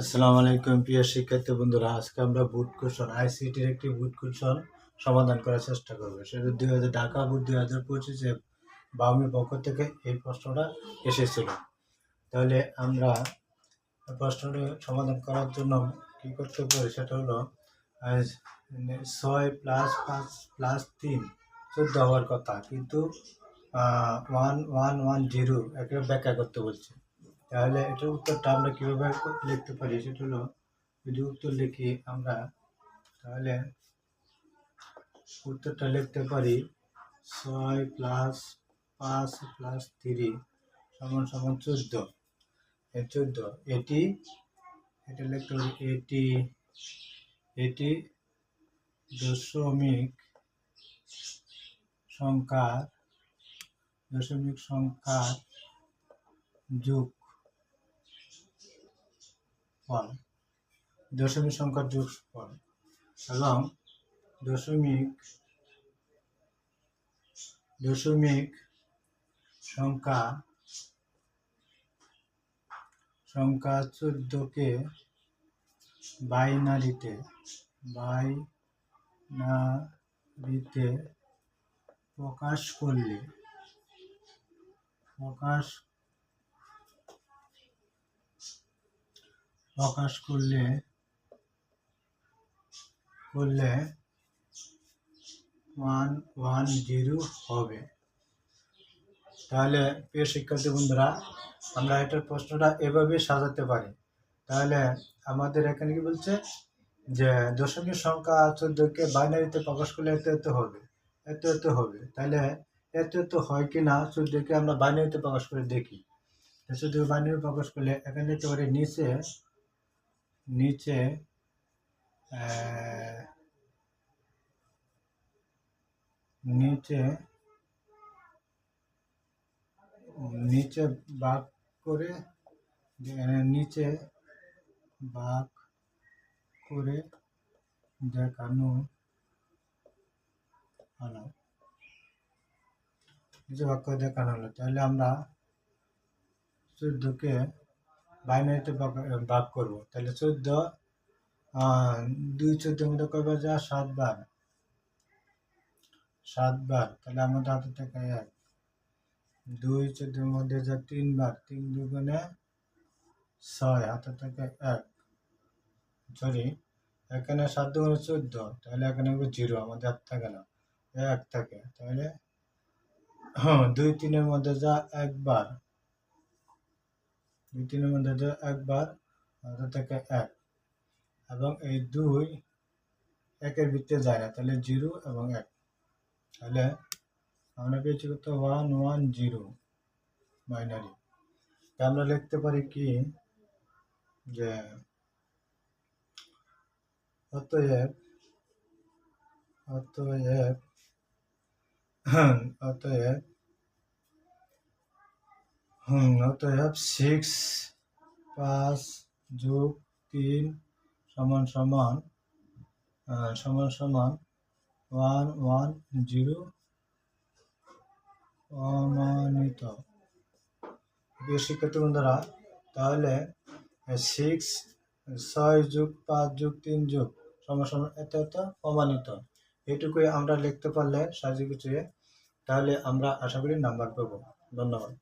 আসসালামু আলাইকুম, প্রিয় শিক্ষার্থী বন্ধুরা। আজকে আমরা বুট কোশ্চন আইসিটির একটি বুট কোশ্চন সমাধান করার চেষ্টা করব। সেটা দুই হাজার ঢাকা বুট দুই হাজার পঁচিশে বাউমির পক্ষ থেকে এই প্রশ্নটা এসেছিল। তাহলে আমরা প্রশ্নটি সমাধান করার জন্য কী করতে পারি? সেটা হলো ছয় প্লাস পাঁচ প্লাস তিন, চোদ্দ হওয়ার কথা। কিন্তু ওয়ান ওয়ান ওয়ান জিরো একটা ব্যাখ্যা করতে বলছে। তাহলে এটার উত্তরটা আমরা কীভাবে লিখতে পারি? সেটা হলো, যদি উত্তর লিখি আমরা, তাহলে উত্তরটা লিখতে পারি ছয় প্লাস পাঁচ প্লাস থ্রি সমান সমান চোদ্দ। চোদ্দ, এটি, এটা লিখতে পারি এটি এটি দশমিক সংখ্যার দশমিক সংখ্যার যোগ ফল দশমিক সংখ্যার যোগফল এবং দশমিক দশমিক সংখ্যা সংখ্যা চোদ্দকে বাইনারিতে বাইনারিতে প্রকাশ করলে, প্রকাশ প্রকাশ করলে করলে ওয়ান ওয়ান জিরো হবে। তাহলে, প্রিয় শিক্ষার্থী বন্ধুরা, আমরা এটার প্রশ্নটা এভাবে সাজাতে পারি। তাহলে, আমাদের এখানে কি বলছে? যে দশমিক সংখ্যা চোদ্দকে বাইনারিতে প্রকাশ করলে এত এত হবে, এত এত হবে। তাহলে, এত এত হয় কি না? চোদ্দকে আমরা বাইনারিতে প্রকাশ করে দেখি। চোদ্দ বাইনারি প্রকাশ করলে এখানে পারি নিচে নিচে নিচে নিচে বাঘ করে নিচে বাঘ করে দেখানো হলো। নিচে বাঘ করে দেখানো হলো। তাহলে আমরা চোদ্দকে বাইনারিতে ভাগ করব। তাহলে চোদ্দ দুই চোদ্দের মধ্যে কয়বার যা সাতবার সাতবার তাহলে আমাদের হাতে টাকা এক। দুই চোদ্দের মধ্যে যা তিনবার তিন দুগুণে ছয়, হাতে থাকে এক। সরি এখানে সাত দুগুণে চোদ্দ। তাহলে এখানে জিরো, আমাদের হাত থাকে না। এক থাকে। তাহলে হ্যাঁ দুই তিনের মধ্যে যা একবার দুই তিনের মধ্যে একবার হাতে থাকে এক। এবং এই দুই একের ভিতরে যায় না, তাহলে জিরো এবং এক। তাহলে আমরা পেয়েছি কত? One one, zero, binary. আমরা লিখতে পারি কি? যে অতএব অতএব অতএব হুম, অতএব সিক্স পাঁচ যোগ তিন সমান সমান সমান সমান ওয়ান ওয়ান জিরো অমানিত। প্রিয় শিক্ষার্থী তাহলে সিক্স ছয় যুগ পাঁচ যুগ তিন যুগ সমান সমান এত এত অমানিত। এটুকুই আমরা লিখতে পারলে সাজিয়ে গুছিয়ে তাহলে আমরা আশা করি নাম্বার পাবো। ধন্যবাদ।